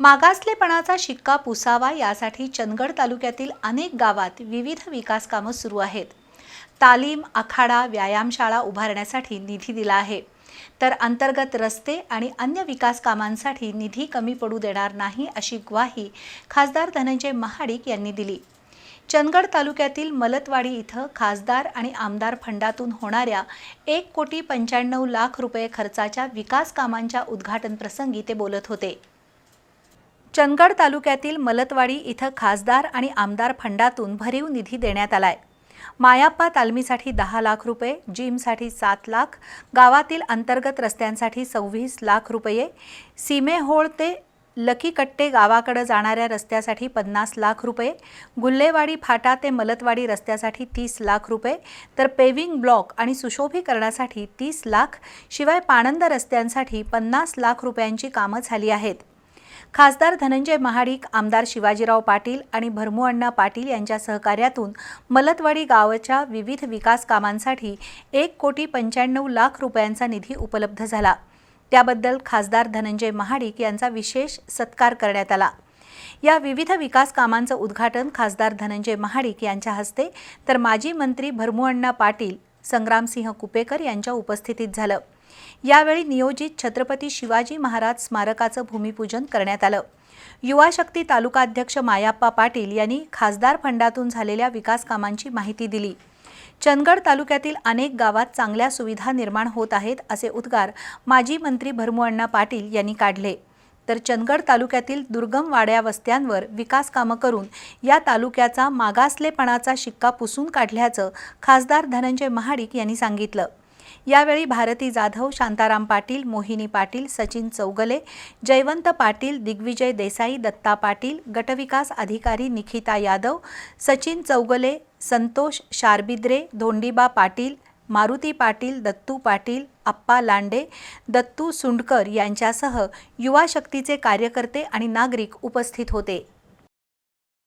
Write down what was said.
मागासलेपणाचा शिक्का पुसावा यासाठी चंदगड तालुक्यातील अनेक गावात विविध विकास कामं सुरू आहेत. तालीम आखाडा व्यायामशाळा उभारण्यासाठी निधी दिला आहे. तर अंतर्गत रस्ते आणि अन्य विकास कामांसाठी निधी कमी पडू देणार नाही अशी ग्वाही खासदार धनंजय महाडिक यांनी दिली. चंदगड तालुक्यातील मलतवाडी इथं खासदार आणि आमदार फंडातून होणाऱ्या एक कोटी पंच्याण्णव लाख रुपये खर्चाच्या विकास कामांच्या उद्घाटनप्रसंगी ते बोलत होते. चंदगड तालुक्यातील मलतवाडी इथं खासदार आणि आमदार फंडातून भरीव निधी देण्यात आलाय. मायाप्पा तालमीसाठी दहा लाख रुपये जिमसाठी सात लाख गावातील अंतर्गत रस्त्यांसाठी सव्वीस लाख रुपये सीमेहोळ ते लकीकट्टे गावाकडे जाणाऱ्या रस्त्यासाठी पन्नास लाख रुपये गुल्लेवाडी फाटा ते मलतवाडी रस्त्यासाठी तीस लाख रुपये तर पेविंग ब्लॉक आणि सुशोभीकरणासाठी तीस लाख शिवाय पाणंद रस्त्यांसाठी पन्नास लाख रुपयांची कामं झाली आहेत. खासदार धनंजय महाडिक आमदार शिवाजीराव पाटील आणि भरमुअण्णा पाटील यांच्या सहकार्यातून मलतवाडी गावाच्या विविध विकास कामांसाठी एक कोटी पंच्याण्णव लाख रुपयांचा निधी उपलब्ध झाला. त्याबद्दल खासदार धनंजय महाडिक यांचा विशेष सत्कार करण्यात आला. या विविध विकास कामांचं उद्घाटन खासदार धनंजय महाडिक यांच्या हस्ते तर माजी मंत्री भरमुअण्णा पाटील संग्रामसिंह कुपेकर यांच्या उपस्थितीत झालं. यावेळी नियोजित छत्रपती शिवाजी महाराज स्मारकाचं भूमिपूजन करण्यात आलं. युवा शक्ती तालुकाध्यक्ष मायाप्पा पाटील यांनी खासदार फंडातून झालेल्या विकास कामांची माहिती दिली. चंदगड तालुक्यातील अनेक गावात चांगल्या सुविधा निर्माण होत आहेत असे उद्गार माजी मंत्री भरमुअण्णा पाटील यांनी काढले. तर चंदगड तालुक्यातील दुर्गम वाड्या वस्त्यांवर विकास कामं करून या तालुक्याचा मागासलेपणाचा शिक्का पुसून काढल्याचं खासदार धनंजय महाडिक यांनी सांगितलं. यावेळी भारती जाधव शांताराम पाटील मोहिनी पाटील सचिन चौगले जयवंत पाटील दिग्विजय देसाई दत्ता पाटील गटविकास अधिकारी निखिता यादव सचिन चौगले संतोष शारबिद्रे धोंडीबा पाटील मारुती पाटील दत्तू पाटील आप्पा लांडे दत्तू सुंडकर यांच्यासह युवा शक्तीचे कार्यकर्ते आणि नागरिक उपस्थित होते.